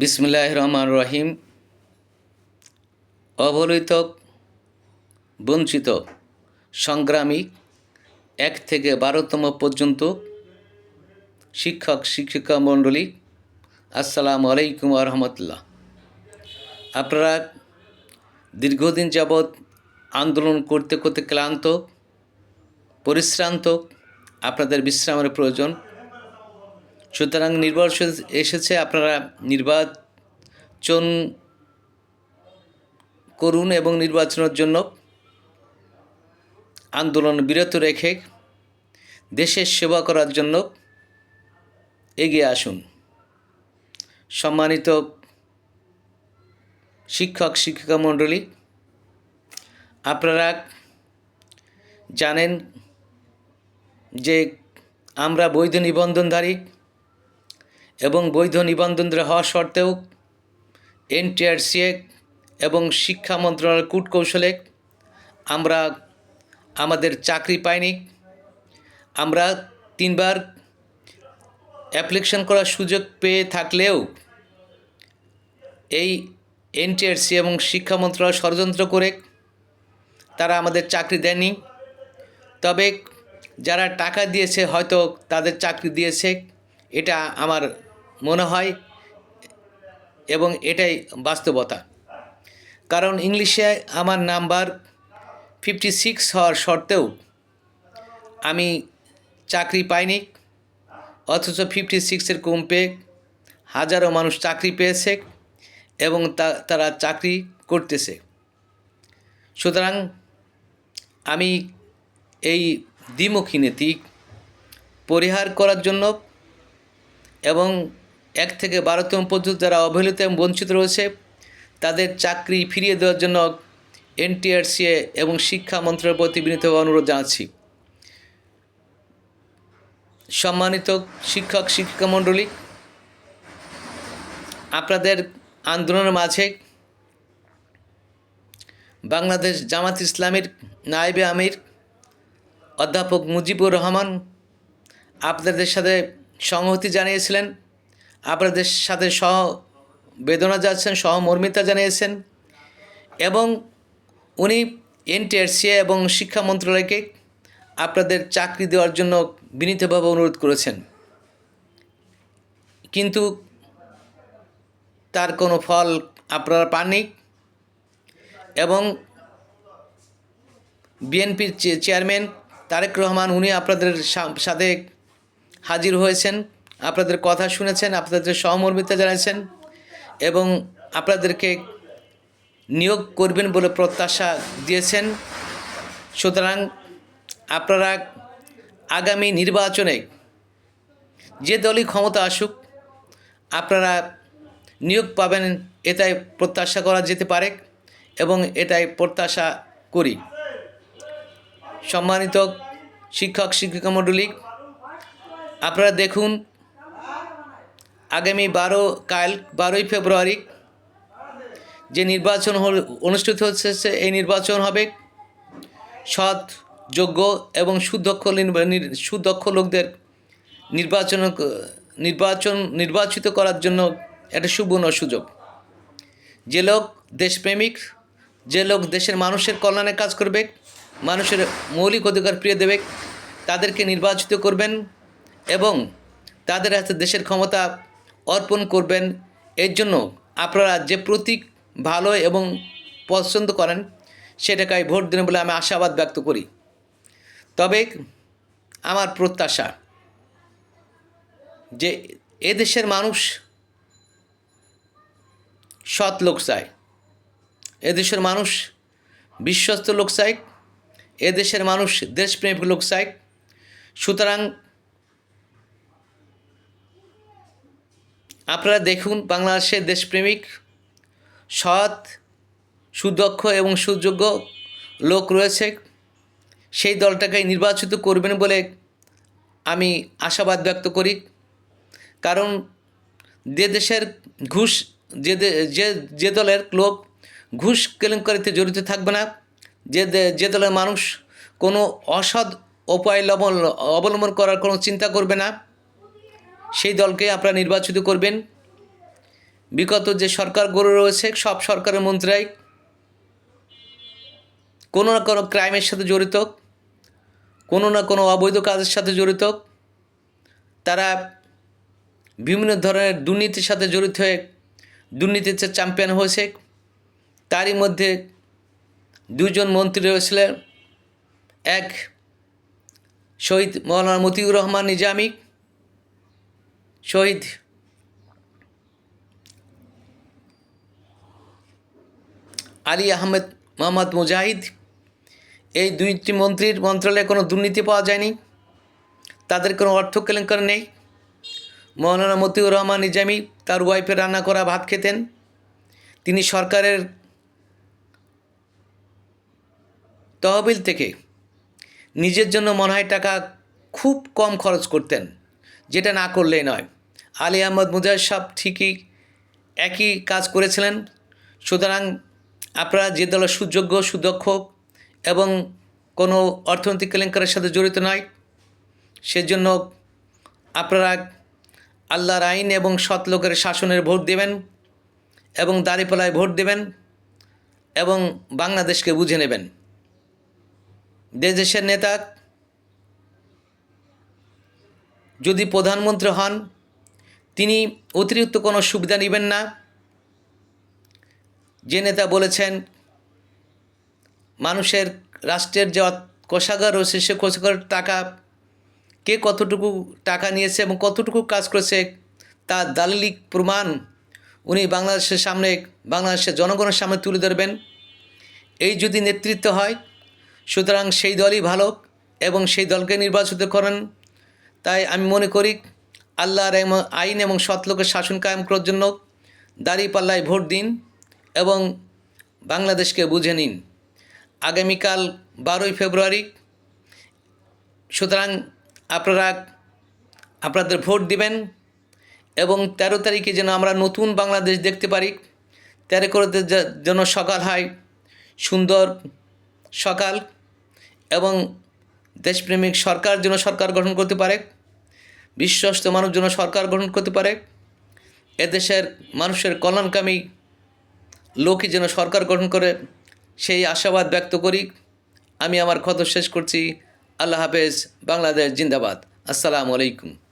বিসমুল্লাহ রহমান রহিম অবহেলিত বঞ্চিত, সংগ্রামী, এক থেকে বারোতম পর্যন্ত শিক্ষক, শিক্ষিকা মণ্ডলী, আসসালামু আলাইকুম রহমতুল্লাহ। আপনারা দীর্ঘদিন যাবৎ আন্দোলন করতে করতে ক্লান্ত, পরিশ্রান্ত, আপনাদের বিশ্রামের প্রয়োজন। সুতরাং নির্বাচন এসেছে, আপনারা নির্বাচন করুন এবং নির্বাচনের জন্য আন্দোলন বিরত রেখে দেশের সেবা করার জন্য এগিয়ে আসুন। সম্মানিত শিক্ষক, শিক্ষিকা মণ্ডলী, আপনারা জানেন যে আমরা বৈধ নিবন্ধনধারী এবং বৈধ নিবন্ধনধারী হওয়া সত্ত্বেও এনটিআরসিএ এবং শিক্ষা মন্ত্রণালয়ের কূটকৌশলে আমরা আমাদের চাকরি পাইনি। আমরা তিনবার অ্যাপ্লিকেশন করার সুযোগ পেয়ে থাকলেও এই এনটিআরসি এবং শিক্ষা মন্ত্রণালয় ষড়যন্ত্র করে তারা আমাদের চাকরি দেয়নি তবে যারা টাকা দিয়েছে হয়তো তাদের চাকরি দিয়েছে। এটা আমার মনে হয় এবং এটাই বাস্তবতা। কারণ ইংলিশে আমার নাম্বার ফিফটি সিক্স হওয়ার সত্ত্বেও আমি চাকরি পাইনি, অথচ ফিফটি সিক্সের কম পেয়ে হাজারো মানুষ চাকরি পেয়েছে এবং তারা চাকরি করতেছে। সুতরাং আমি এই দ্বিমুখী নীতি পরিহার করার জন্য এবং এক থেকে বারোতম পর্যন্ত যারা অবহেলিত এবং বঞ্চিত রয়েছে, তাদের চাকরি ফিরিয়ে দেওয়ার জন্য এনটিআরসিএ এবং শিক্ষা মন্ত্রণালয়ের প্রতি বিনীতভাবে অনুরোধ জানাচ্ছি। সম্মানিত শিক্ষক, শিক্ষিকা মণ্ডলী, আপনাদের আন্দোলনের মাঝে বাংলাদেশ জামাত ইসলামের নায়েবে আমির অধ্যাপক মুজিবুর রহমান আপনাদের সাথে সংহতি জানিয়েছিলেন। আপনাদের সাথে সহ বেদনা যাচ্ছেন সহমর্মিতা জানিয়েছেন এবং উনি এনটিআরসিএ এবং শিক্ষা মন্ত্রণালয়কে আপনাদের চাকরি দেওয়ার জন্য বিনীতভাবে অনুরোধ করেছেন। কিন্তু তার কোনো ফল আপনারা পাননি এবং বিএনপির চেয়ারম্যান তারেক রহমান, উনি আপনাদের সাথে হাজির হয়েছেন। আপনাদের কথা শুনেছেন, আপনাদের সহমর্মিতা জানিয়েছেন এবং আপনাদেরকে নিয়োগ করবেন বলে প্রত্যাশা দিয়েছেন। সুতরাং আপনারা আগামী নির্বাচনে যে দলই ক্ষমতা আসুক, আপনারা নিয়োগ পাবেন, এটাই প্রত্যাশা করা যেতে পারে এবং এটাই প্রত্যাশা করি। সম্মানিত শিক্ষক শিক্ষিকা মণ্ডলী, আপনারা দেখুন আগামী বারো, কাল বারোই ফেব্রুয়ারি যে নির্বাচন হল, অনুষ্ঠিত হচ্ছে এই নির্বাচন হবে সৎ, যোগ্য এবং সুদক্ষ সুদক্ষ লোকদের নির্বাচন নির্বাচন নির্বাচিত করার জন্য একটা সুবর্ণ সুযোগ। যে লোক দেশপ্রেমিক, যে লোক দেশের মানুষের কল্যাণে কাজ করবে, মানুষের মৌলিক অধিকার প্রিয় দেবে, তাদেরকে নির্বাচিত করবেন এবং তাদের হাতে দেশের ক্ষমতা অর্পণ করবেন। এর জন্য আপনারা যে প্রতীক ভালো এবং পছন্দ করেন, সেটাকে ভোট দেবেন বলে আমি আশাবাদ ব্যক্ত করি। তবে আমার প্রত্যাশা যে এদেশের মানুষ সৎ লোক চায়, এদেশের মানুষ বিশ্বস্ত লোক চায়, এদেশের মানুষ দেশপ্রেমিক লোক চায়। সুতরাং আপনারা দেখুন বাংলাদেশের দেশপ্রেমিক, সৎ, সুদক্ষ এবং সুযোগ্য লোক রয়েছে। সেই দলটাকে নির্বাচিত করবেন বলে আমি আশাবাদ ব্যক্ত করি। কারণ যে দেশের ঘুষ, যে যে যে দলের লোক ঘুষ কেলেঙ্কারিতে জড়িত থাকবে না, যে যে দলের মানুষ কোনো অসৎ উপায় অবলম্বন করার কোনো চিন্তা করবে না। সেই দলকে আপনারা নির্বাচিত করবেন। বিগত যে সরকার গড়ে রয়েছে, সব সরকারের মন্ত্রীরাই কোনো না কোনো ক্রাইমের সাথে জড়িত, কোনো না কোনো অবৈধ কাজের সাথে জড়িত, তারা বিভিন্ন ধরনের দুর্নীতির সাথে জড়িত হয়ে দুর্নীতিতে চ্যাম্পিয়ন হয়েছে, তারই মধ্যে দুজন মন্ত্রী রয়েছিলেন, এক শহীদ মৌলানা মতিউর রহমান নিজামি শহীদ। আলী আহমেদ মোহাম্মদ মুজাহিদ, এই দুইটি মন্ত্রীর মন্ত্রণালয়ে কোনো দুর্নীতি পাওয়া যায়নি। তাদের কোনো অর্থ কেলেঙ্কার নেই। মৌলানা মতিউর রহমান নিজামি তার ওয়াইফে রান্না করা ভাত খেতেন। তিনি সরকারের তহবিল থেকে নিজের জন্য মনে হয় টাকা খুব কম খরচ করতেন, যেটা না করলেই নয়। আলী আহমদ মুজাহিদ সাহেব ঠিকই একই কাজ করেছিলেন। সুতরাং আপনারা যে দলের সুযোগ্য, সুদক্ষ এবং কোনো অর্থনৈতিক কেলেঙ্কারের সাথে জড়িত নয়। সেজন্য আপনারা আল্লাহর আইন এবং সৎ লোকের শাসনের ভোট দেবেন এবং দাঁড়িপালায় ভোট দেবেন এবং বাংলাদেশকে বুঝে নেবেন। দেশ দেশের নেতা যদি প্রধানমন্ত্রী হন তিনি অতিরিক্ত কোনো সুবিধা নেবেন না। যে নেতা বলেছেন, মানুষের রাষ্ট্রের যে কোষাগার রয়েছে, সে কোষাগার টাকা কে কতটুকু টাকা নিয়েছে এবং কতটুকু কাজ করেছে তার দালিলিক প্রমাণ উনি বাংলাদেশের সামনে, বাংলাদেশের জনগণের সামনে তুলে ধরবেন। এই যদি নেতৃত্ব হয়, সুতরাং সেই দলই ভালো এবং সেই দলকে নির্বাচিত করেন। তাই আমি মনে করি আল্লাহর আইন এবং সৎলোকের শাসন কায়েম করার জন্য দাঁড়িপাল্লায় ভোট দিন এবং বাংলাদেশকে বুঝে নিন। আগামীকাল বারোই ফেব্রুয়ারি। সুতরাং আপনারা আপনাদের ভোট দিবেন এবং তেরো তারিখে যেন আমরা নতুন বাংলাদেশ দেখতে পারি। তেরো করে যেন সকাল হয়, সুন্দর সকাল এবং দেশপ্রেমিক সরকার যেন সরকার গঠন করতে পারে। বিশ্বস্ত মানুষ জন্য সরকার গঠন করতে পারে। এদেশের মানুষের কল্যাণকামী লোকই যেন সরকার গঠন করে, সেই আশাবাদ ব্যক্ত করি। আমি আমার ক্ষত শেষ করছি। আল্লাহ হাফেজ। বাংলাদেশ জিন্দাবাদ। আসসালামু আলাইকুম।